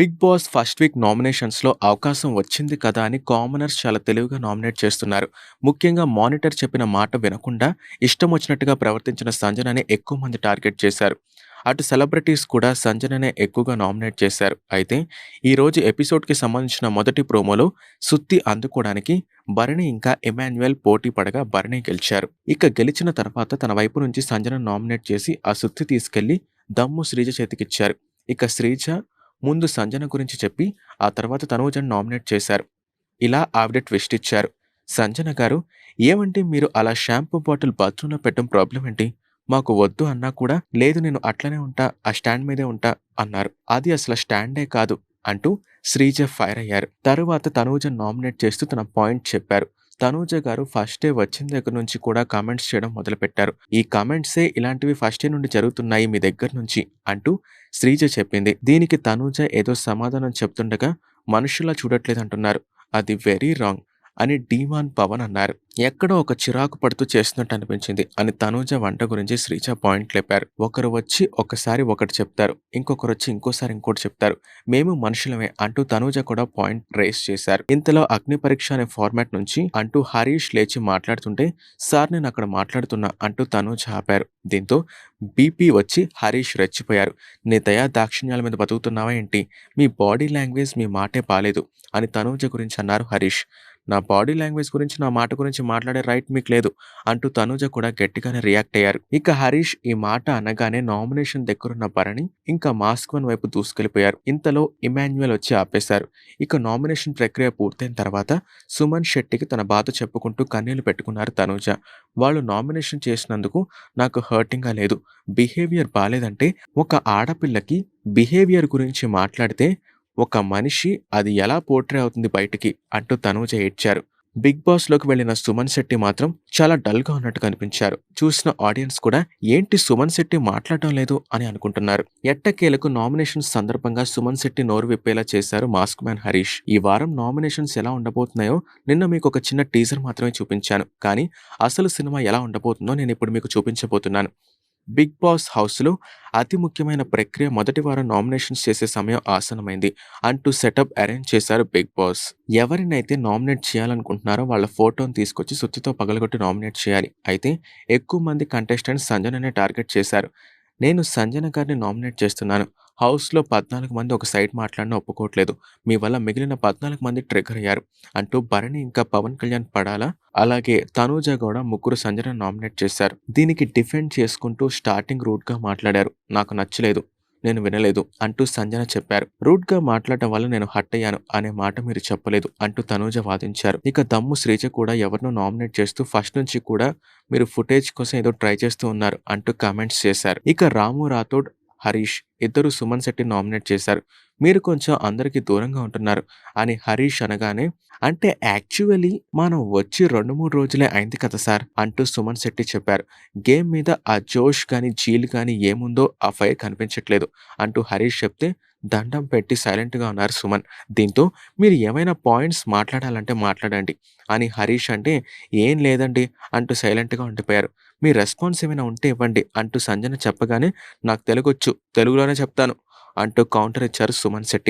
Big Boss first week నామినేషన్స్‌లో అవకాశం వచ్చింది కదా అని కామనర్స్ చాలా తెలివిగా నామినేట్ చేస్తున్నారు. ముఖ్యంగా మానిటర్ చెప్పిన మాట వినకుండా ఇష్టం వచ్చినట్టుగా ప్రవర్తించిన సంజనని ఎక్కువ మంది టార్గెట్ చేశారు. అటు సెలబ్రిటీస్ కూడా సంజననే ఎక్కువగా నామినేట్ చేశారు. అయితే ఈరోజు ఎపిసోడ్‌కి సంబంధించిన మొదటి ప్రోమోలో సుత్తి అందుకోవడానికి భరణి ఇంకా ఎమాన్యుయల్ పోటీ పడగా భరణి గెలిచారు. ఇక గెలిచిన తర్వాత తన వైపు నుంచి సంజన నామినేట్ చేసి ఆ సుత్తి తీసుకెళ్ళి దమ్ము శ్రీజ చేతికిచ్చారు. ఇక శ్రీజ ముందు సంజన గురించి చెప్పి ఆ తర్వాత తనూజను నామినేట్ చేశారు. ఇలా ఆవిడ ట్విస్ట్ ఇచ్చారు. సంజన గారు ఏమంటే మీరు అలా షాంపూ బాటిల్ బాత్రూంలో పెట్టడం ప్రాబ్లం ఏంటి? మాకు వద్దు అన్నా కూడా లేదు నేను అట్లనే ఉంటా ఆ స్టాండ్ మీదే ఉంటా అన్నారు. అది అసలు స్టాండే కాదు అంటూ శ్రీజ ఫైర్ అయ్యారు. తరువాత తనూజ నామినేట్ చేస్తూ తన పాయింట్ చెప్పారు. తనూజ గారు ఫస్ట్ డే వచ్చిన దగ్గర నుంచి కూడా కామెంట్స్ చేయడం మొదలుపెట్టారు. ఈ కామెంట్సే ఇలాంటివి ఫస్ట్ డే నుండి జరుగుతున్నాయి మీ దగ్గర నుంచి అంటూ శ్రీజ చెప్పింది. దీనికి తనూజ ఏదో సమాధానం చెప్తుండగా మనుషులా చూడట్లేదంటున్నారు. అది వెరీ రాంగ్ అని డీమాన్ పవన్ అన్నారు. ఎక్కడో ఒక చిరాకు పడుతూ చేస్తున్నట్టు అనిపించింది అని తనూజ వంట గురించి శ్రీజ పాయింట్ లేపారు. ఒకరు వచ్చి ఒకసారి ఒకటి చెప్తారు. ఇంకొకరు వచ్చి ఇంకోసారి ఇంకోటి చెప్తారు. మేము మనుషులమే అంటూ తనూజ కూడా పాయింట్ రేస్ చేశారు. ఇంతలో అగ్ని పరీక్ష అనే ఫార్మాట్ నుంచి అంటూ హరీష్ లేచి మాట్లాడుతుంటే సార్ నేను అక్కడ మాట్లాడుతున్నా అంటూ తనూజ ఆపారు. దీంతో బీపీ వచ్చి హరీష్ రెచ్చిపోయారు. నీ దయా దాక్షిణ్యాల మీద బతుకుతున్నావా ఏంటి? మీ బాడీ లాంగ్వేజ్ మీ మాటే బాలేదు అని తనూజ గురించి అన్నారు హరీష్. నా బాడీ లాంగ్వేజ్ గురించి నా మాట గురించి మాట్లాడే రైట్ మీకు లేదు అంటూ తనూజ కూడా గట్టిగానే రియాక్ట్ అయ్యారు. ఇక హరీష్ ఈ మాట అనగానే నామినేషన్ దగ్గరున్న భరణి ఇంకా మాస్క్ వన్ వైపు దూసుకెళ్ళిపోయారు. ఇంతలో ఇమాన్యుయల్ వచ్చి ఆపేశారు. ఇక నామినేషన్ ప్రక్రియ పూర్తయిన తర్వాత సుమన్ శెట్టికి తన బాధ చెప్పుకుంటూ కన్నీళ్ళు పెట్టుకున్నారు తనూజ. వాళ్ళు నామినేషన్ చేసినందుకు నాకు హర్టింగ్‌గా లేదు. బిహేవియర్ బాలేదంటే ఒక ఆడపిల్లకి బిహేవియర్ గురించి మాట్లాడితే ఒక మనిషి అది ఎలా పోర్ట్రే అవుతుంది బయటికి అంటూ తనూజ ఏడ్చారు. బిగ్ బాస్‌లోకి వెళ్ళిన సుమన్ శెట్టి మాత్రం చాలా డల్‌గా ఉన్నట్టు కనిపించారు. చూసిన ఆడియన్స్ కూడా ఏంటి సుమన్ శెట్టి మాట్లాడటం లేదు అని అనుకుంటున్నారు. ఎట్టకేలకు నామినేషన్స్ సందర్భంగా సుమన్ శెట్టి నోరు విప్పేలా చేశారు మాస్క్ మ్యాన్ హరీష్. ఈ వారం నామినేషన్స్ ఎలా ఉండబోతున్నాయో నిన్న మీకు ఒక చిన్న టీజర్ మాత్రమే చూపించాను. కానీ అసలు సినిమా ఎలా ఉండబోతుందో నేను ఇప్పుడు మీకు చూపించబోతున్నాను. బిగ్ బాస్ హౌస్‌లో అతి ముఖ్యమైన ప్రక్రియ మొదటి వారం నామినేషన్స్ చేసే సమయం ఆసనమైంది అంటూ సెటప్ అరేంజ్ చేశారు బిగ్ బాస్. ఎవరినైతే నామినేట్ చేయాలనుకుంటున్నారో వాళ్ళ ఫోటోను తీసుకొచ్చి సుత్తితో పగలగొట్టి నామినేట్ చేయాలి. అయితే ఎక్కువ మంది కంటెస్టెంట్స్ సంజననే టార్గెట్ చేశారు. నేను సంజన గారిని నామినేట్ చేస్తున్నాను. హౌస్‌లో పద్నాలుగు మంది ఒక సైడ్ మాట్లాడినా ఒప్పుకోవట్లేదు. మీ వల్ల మిగిలిన పద్నాలుగు మంది ట్రిగర్ అయ్యారు అంటూ భరణి ఇంకా పవన్ కళ్యాణ్ పడాలా అలాగే తనూజ కూడా ముగ్గురు సంజన నామినేట్ చేశారు. దీనికి డిఫెండ్ చేసుకుంటూ స్టార్టింగ్ రూట్గా మాట్లాడారు. నాకు నచ్చలేదు. నేను వినలేదు అంటూ సంజన చెప్పారు. రూట్గా మాట్లాడటం వల్ల నేను హట్ అయ్యాను అనే మాట మీరు చెప్పలేదు అంటూ తనూజ వాదించారు. ఇక దమ్ము శ్రీజ కూడా ఎవరినో నామినేట్ చేస్తూ ఫస్ట్ నుంచి కూడా మీరు ఫుటేజ్ కోసం ఏదో ట్రై చేస్తూ ఉన్నారు అంటూ కామెంట్స్ చేశారు. ఇక రాము రాథోడ్, హరీష్ ఇద్దరు సుమన్ శెట్టి నామినేట్ చేశారు. మీరు కొంచెం అందరికి దూరంగా ఉంటున్నారు అని హరీష్ అనగానే అంటే యాక్చువల్లీ మనం వచ్చి 2, 3 రోజులే అయింది కదా సార్ అంటూ సుమన్ శెట్టి చెప్పారు. గేమ్ మీద ఆ జోష్ కానీ జీల్ కానీ ఏముందో ఆ ఫైర్ కనిపించట్లేదు అంటూ హరీష్ చెప్తే దండం పెట్టి సైలెంట్‌గా ఉన్నారు సుమన్. దీంతో మీరు ఏమైనా పాయింట్స్ మాట్లాడాలంటే మాట్లాడండి అని హరీష్ అంటే ఏం లేదండి అంటూ సైలెంట్‌గా ఉండిపోయారు. మీ రెస్పాన్స్ ఏమైనా ఉంటే ఇవ్వండి. అంటూ సంజన చెప్పగానే నాకు తెలుగొచ్చు. తెలుగులోనే చెప్తాను. అంటూ కౌంటర్ ఇచ్చారు సుమన్ శెట్టి.